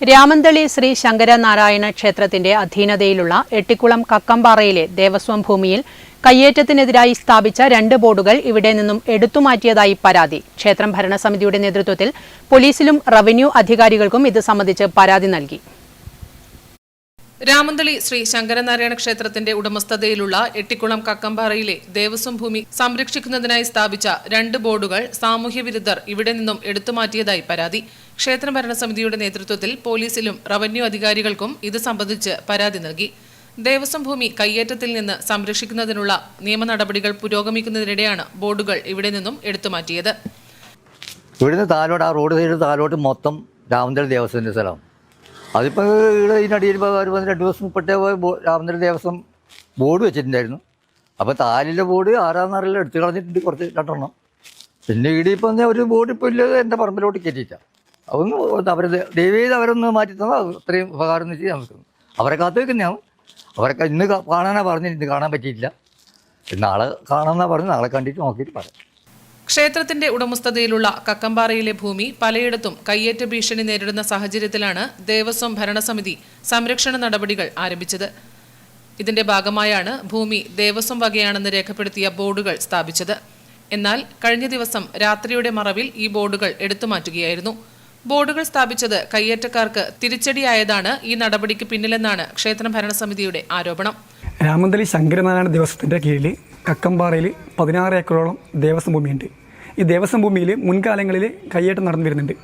രാമന്തളി ശ്രീ ശങ്കരനാരായണ ക്ഷേത്രത്തിന്റെ അധീനതയിലുള്ള എട്ടിക്കുളം കക്കമ്പാറയിലെ ദേവസ്വം ഭൂമിയിൽ കയ്യേറ്റത്തിനെതിരായി സ്ഥാപിച്ച രണ്ട് ബോർഡുകൾ ഇവിടെ നിന്നും എടുത്തുമാറ്റിയതായി പരാതി. ക്ഷേത്രം ഭരണസമിതിയുടെ നേതൃത്വത്തിൽ പോലീസിലും റവന്യൂ അധികാരികൾക്കും ഇത് സംബന്ധിച്ച് പരാതി നൽകി. രാമന്തളി ശ്രീ ശങ്കരനാരായണ ക്ഷേത്രത്തിന്റെ ഉടമസ്ഥതയിലുള്ള എട്ടിക്കുളം കക്കമ്പാറയിലെ ദേവസ്വം ഭൂമി സംരക്ഷിക്കുന്നതിനായി സ്ഥാപിച്ച രണ്ട് ബോർഡുകൾ സാമൂഹ്യ വിരുദ്ധർ ഇവിടെ നിന്നും എടുത്തുമാറ്റിയതായി പരാതി. ക്ഷേത്ര ഭരണസമിതിയുടെ നേതൃത്വത്തിൽ പോലീസിലും റവന്യൂ അധികാരികൾക്കും ഇത് സംബന്ധിച്ച് പരാതി നൽകി. ദേവസ്വം ഭൂമി കയ്യേറ്റത്തിൽ നിന്ന് സംരക്ഷിക്കുന്നതിനുള്ള നിയമ നടപടികൾ പുരോഗമിക്കുന്നതിനിടെയാണ് ബോർഡുകൾ ഇവിടെ നിന്നും എടുത്തുമാറ്റിയത് ഇവിടുന്ന് താലോട്ട് ആ റോഡ് സൈഡ് താലോട്ട് മൊത്തം രാമന്തളി ദേവസ്വത്തിന്റെ സ്ഥലം അതിപ്പോൾ ഇവിടെ ഇപ്പോൾ ഒരു പത്ത് രണ്ട് ദിവസം മുപ്പട്ടേ രാമന്തളി ദേവസ്വം ബോർഡ് വെച്ചിട്ടുണ്ടായിരുന്നു. അപ്പോൾ താലിലെ ബോർഡ് ആറാം നാറിൽ എടുത്തു കളഞ്ഞിട്ടുണ്ട് കുറച്ച് രണ്ടെണ്ണം. പിന്നെ ഇവിടെ ഇപ്പം ഒരു ബോർഡ് ഇപ്പോൾ ഇല്ലത് എന്റെ പറമ്പിലോട്ട് കയറ്റിയില്ല അതൊന്ന് അവർ ദൈവം അവരൊന്ന് മാറ്റി തന്നാൽ അത്രയും ഉപകാരം എന്ന് വെച്ചാൽ നമുക്ക് അവരെ കാത്തു വെക്കുന്നതാണ് അവരൊക്കെ ഇന്ന് കാണാനാണ് പറഞ്ഞത് ഇന്ന് കാണാൻ പറ്റിയിട്ടില്ല. നാളെ കാണാമെന്നാണ് പറഞ്ഞ് നാളെ കണ്ടിട്ട് നോക്കിയിട്ട് പറയാം. ക്ഷേത്രത്തിന്റെ ഉടമസ്ഥതയിലുള്ള കക്കമ്പാറയിലെ ഭൂമി പലയിടത്തും കയ്യേറ്റ ഭീഷണി നേരിടുന്ന സാഹചര്യത്തിലാണ് ദേവസ്വം ഭരണസമിതി സംരക്ഷണ നടപടികൾ ആരംഭിച്ചത്. ഇതിന്റെ ഭാഗമായാണ് ഭൂമി ദേവസ്വം വകയാണെന്ന് രേഖപ്പെടുത്തിയ ബോർഡുകൾ സ്ഥാപിച്ചത്. എന്നാൽ കഴിഞ്ഞ ദിവസം രാത്രിയുടെ മറവിൽ ഈ ബോർഡുകൾ എടുത്തുമാറ്റുകയായിരുന്നു ബോർഡുകൾ സ്ഥാപിച്ചത് കയ്യേറ്റക്കാർക്ക് തിരിച്ചടിയായതാണ് ഈ നടപടിക്ക് പിന്നിലെന്നാണ് ക്ഷേത്ര ഭരണസമിതിയുടെ ആരോപണം. രാമന്തലി ശങ്കരനാരായണ ദിവസത്തിന്റെ കീഴിൽ കക്കമ്പാറയിൽ പതിനാറ് ഏക്കറോളം ദേവസ്വം ഭൂമിയുണ്ട്. ഈ ദേവസ്വം ഭൂമിയിൽ മുൻകാലങ്ങളിൽ കയ്യേറ്റം നടന്നു വരുന്നുണ്ട്.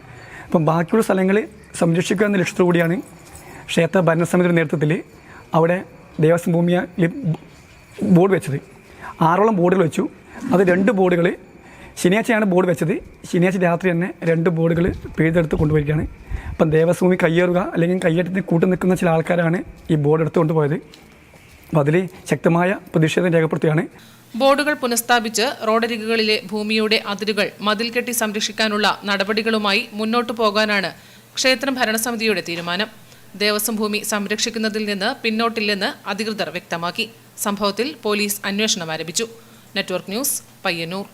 അപ്പം ബാക്കിയുള്ള സ്ഥലങ്ങൾ സംരക്ഷിക്കുക എന്ന ലക്ഷ്യത്തോടു കൂടിയാണ് ക്ഷേത്ര ഭരണസമിതിയുടെ നേതൃത്വത്തിൽ അവിടെ ദേവസ്വം ഭൂമിയിൽ ബോർഡ് വെച്ചത്. ആറോളം ബോർഡുകൾ വെച്ചു. അത് രണ്ട് ബോർഡുകൾ ശനിയാഴ്ചയാണ് ബോർഡ് വെച്ചത്. ശനിയാഴ്ച രാത്രി തന്നെ രണ്ട് ബോർഡുകൾ പിഴുതെടുത്ത് കൊണ്ടുപോയിരിക്കുകയാണ്. അപ്പം ദേവസ്വം ഭൂമി കയ്യേറുക അല്ലെങ്കിൽ കയ്യേറ്റത്തിന് കൂട്ടു നിൽക്കുന്ന ചില ആൾക്കാരാണ് ഈ ബോർഡ് എടുത്തുകൊണ്ട് കൊണ്ടുപോയത് അപ്പോൾ അതിൽ ശക്തമായ പ്രതിഷേധം രേഖപ്പെടുത്തിയാണ് ബോർഡുകൾ പുനഃസ്ഥാപിച്ച് റോഡരികുകളിലെ ഭൂമിയുടെ അതിരുകൾ മതിൽ കെട്ടി സംരക്ഷിക്കാനുള്ള നടപടികളുമായി മുന്നോട്ടു പോകാനാണ് ക്ഷേത്രം ഭരണസമിതിയുടെ തീരുമാനം. ദേവസ്വം ഭൂമി സംരക്ഷിക്കുന്നതിൽ നിന്ന് പിന്നോട്ടില്ലെന്ന് അധികൃതർ വ്യക്തമാക്കി. സംഭവത്തിൽ പോലീസ് അന്വേഷണം ആരംഭിച്ചു. Network news Payyannur.